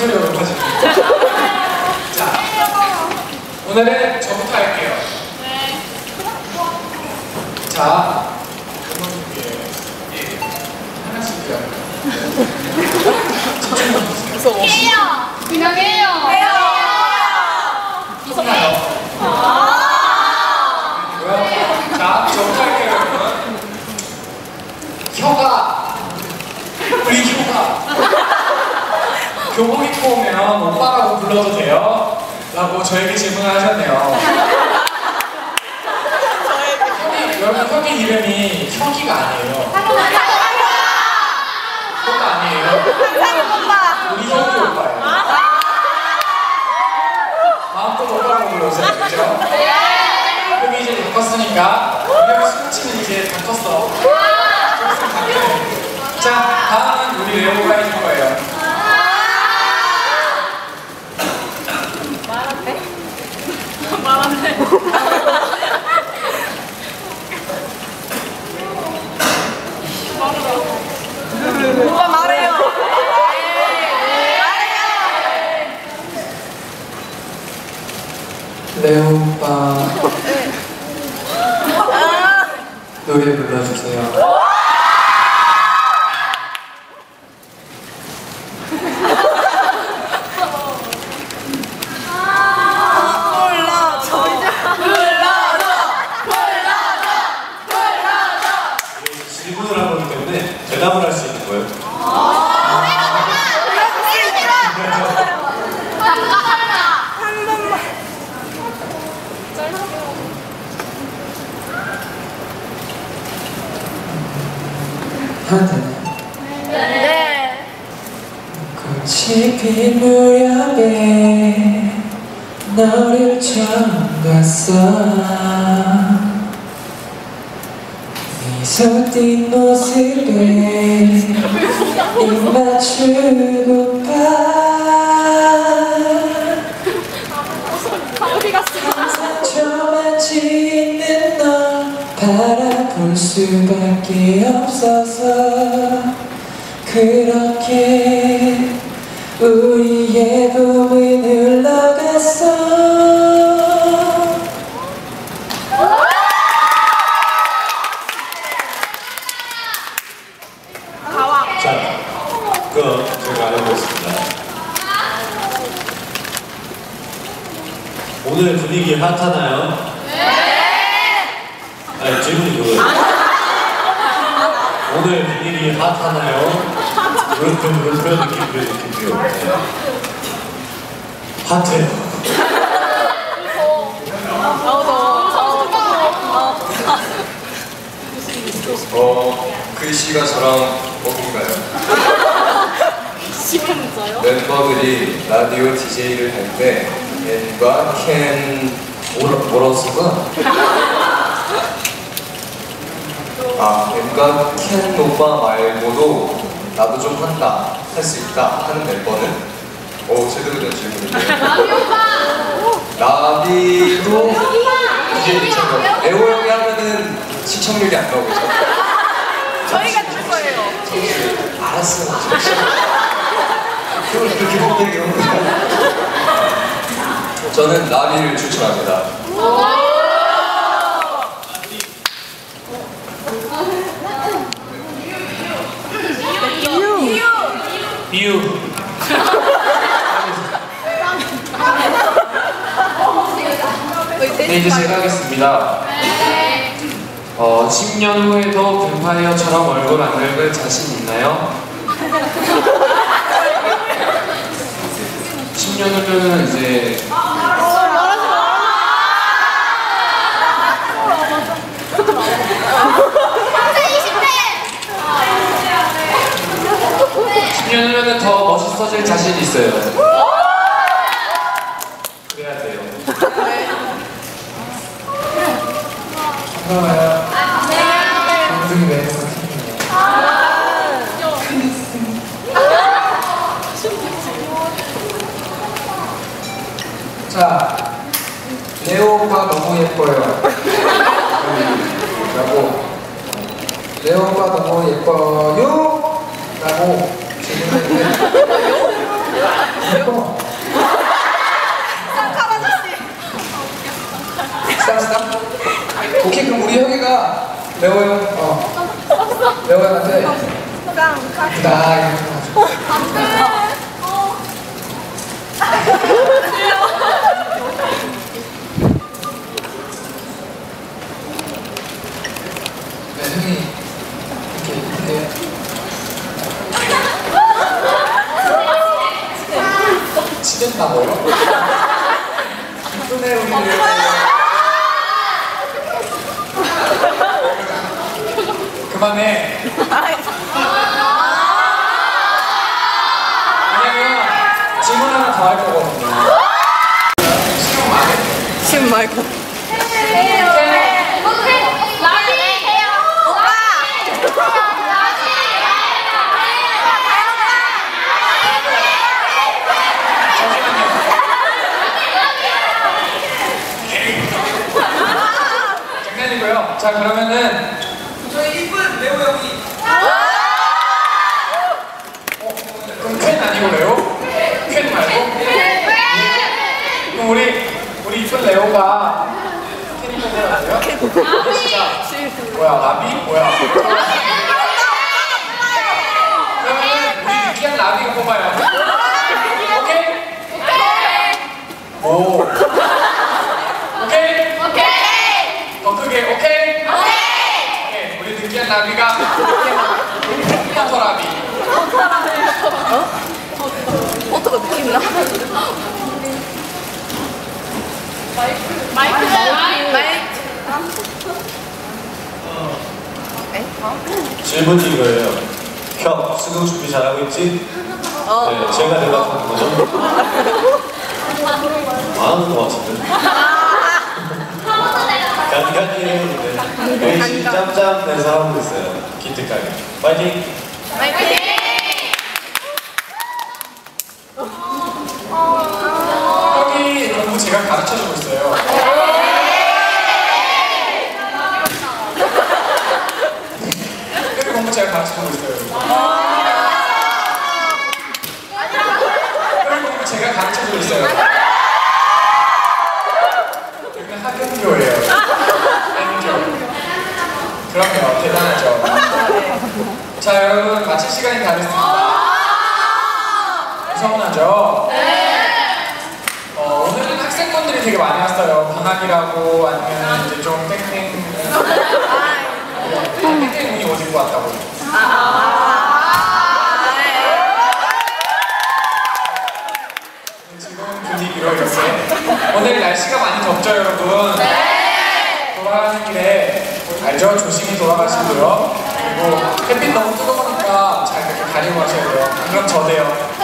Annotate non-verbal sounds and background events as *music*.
소리가 높아집니다. 자, 오늘은 저부터 할게요. 자, 음악 줄게요. 예, 하나씩요. 무서워. 그냥 해요. 자, 저부터 할게요, 여러분. 혀가, 우리 혀가. 교복 입고 오면 오빠라고 불러도 돼요? 라고 저에게 질문을 하셨네요. 혁이, 여러분, 혁이 이름이 혁이가 아니에요. 혁가 아니에요. 우리 혁이 오빠예요. 마음껏 오빠라고 불러주세요. 그죠? 혁이 이제 다 컸으니까 혁이 숨치면 이제 다 컸어. 자, 다음은 우리 레오가 해줄 거예요. 오빠 말해요. 레오 오빠 노래 불러주세요. 몰라. 저 질문을 한 거기 때문에 대답을 할 수 있는 거예요. 한 번만. 하면 되나요? 네. 꽃이 핀 무렵에 너를 처음 봤어 미소 띈 모습에 입 맞추고파 상처만 짓는 널 바라 볼 수밖에 없어서 그렇게 우리의 봄이 흘러갔어 자, 그럼 제가 알아보겠습니다. 오늘 분위기 핫하나요? 네! 아니, 질문이 그거예요. 오늘 분위기 핫하나요? 그런, 그런, 그런, 그런 느낌, 그런 느낌이요. 네. 핫해요. 어, 글씨가 저랑 먹인가요? 멤버들이 라디오 DJ를 할때 N과 캔 뭐라고 쓴 아, N과 캔 오빠 말고도 나도 좀 한다, 할 수 있다 하는 멤버는? 오, 제대로 된 질문인데요. 나비도 이제 괜찮아요. 에오 형이 하면은 시청률이 안 나오겠죠? 저희가 줄 거예요. 알았어. 그걸 그렇게 못되게 거야. 저는 나비를 추천합니다. 비유. 네 이제 제가 하겠습니다. 어, 10년 후에도 뱀파이어처럼 얼굴 안 늙을 자신 있나요? 10년 후면은 이제 후면은 더 멋있어질 자신 있어요. 그래야 돼요. 반가워요. 동생이 매너가 생기네요. 자, 레오가 너무 예뻐요. 라고 레오가 너무 예뻐요. 라고 예뻐. 쌍칼 아저씨. 스탑. 오케이 그럼 우리 형이가 형 어. 레오 형한테 쌍칼. 나 이거 네, 형이 이렇게 이렇게 치댄다고요? 이쁘네 우리 레오 그만해 왜냐면 질문 하나 더 할 거거든요 해. 지금 말고. 장난이고요. 자 그러면은 저희 이쁜 레오 형이. 어, 그럼 퀸 아니고 레오? 퀸 말고? 그럼 우리 우리 이쁜 레오가 퀸이 뽑으라고요? 진짜 뭐야 라비? 뭐야? 그러면 우리 느끼한 라비가 뽑아요. 오케이? 오. 오케이? 더 크게 오케이? 오케이 우리 느끼한 라비가 포터 라비 어떻게 느낌 나? 마이크. 질문이 이거예요. 형, 수능 준비 잘하고 있지? 네, 제가 대답하는 거죠. 안 *laughs* 하는 것 같은데. 간간히 해는데 열심히 짬짬 내서 하고 있어요. 기특하게. 파이팅! 형이 공부 제가 가르쳐주고 있어요 형이 공부 제가 가르쳐주고 있어요 형이 공부 제가 가르쳐주고 있어요 여기는 학연교예요 학연교 그럼요 대단하죠 *laughs* 자 여러분 마칠 시간이 다 됐습니다 서운하죠? 어, 오늘은 학생분들이 되게 많이 왔어요. 방학이라고 아니면 이제 좀 땡땡 땡땡 운이 오지고 왔다고. 지금 분위기로 이렇게 오늘 날씨가 많이 덥죠 여러분? 돌아가는 길에 알죠? 조심히 돌아가시고요. 그리고 햇빛 너무 뜨거우니까 잘 이렇게 가리고 하셔야 돼요. 안 그럼 저 돼요.